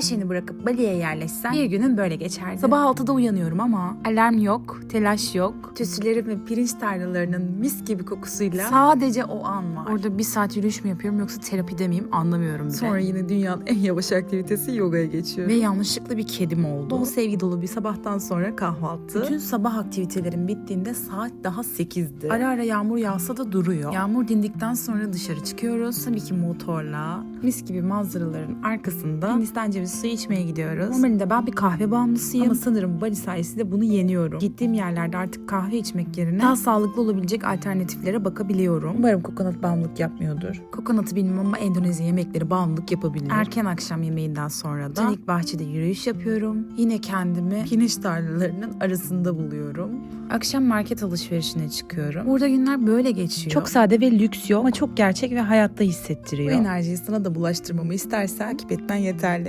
Her şeyini bırakıp Bali'ye yerleşsen bir günün böyle geçerdi. Sabah 6'da uyanıyorum ama alarm yok, telaş yok. Tütsülerim ve pirinç tarlalarının mis gibi kokusuyla sadece o an var. Orada bir saat yürüyüş mü yapıyorum yoksa terapide miyim anlamıyorum bile. Sonra yine dünyanın en yavaş aktivitesi yogaya geçiyor. Ve yanlışlıkla bir kedim oldu. Bol sevgi dolu bir sabahtan sonra kahvaltı. Bütün sabah aktivitelerim bittiğinde saat daha 8'di. Ara ara yağmur yağsa da duruyor. Yağmur dindikten sonra dışarı çıkıyoruz. Tabii ki motorla. Mis gibi manzaraların arkasında Hindistan cevizi suyu içmeye gidiyoruz. Normalde ben bir kahve bağımlısıyım. Ama sanırım Bali sayesinde bunu yeniyorum. Gittiğim yerlerde artık kahve içmek yerine daha sağlıklı olabilecek alternatiflere bakabiliyorum. Umarım kokonat bağımlılık yapmıyordur. Kokonatı bilmem ama Endonezya yemekleri bağımlılık yapabilir. Erken akşam yemeğinden sonra da Canik Bahçe'de yürüyüş yapıyorum. Yine kendimi pirinç tarlalarının arasında buluyorum. Akşam market alışverişine çıkıyorum. Burada günler böyle geçiyor. Çok sade ve lüks yok ama çok gerçek ve hayatta hissettiriyor. Bu enerjiyi sana da bulaştırmamı istersen takip etmen yeterli.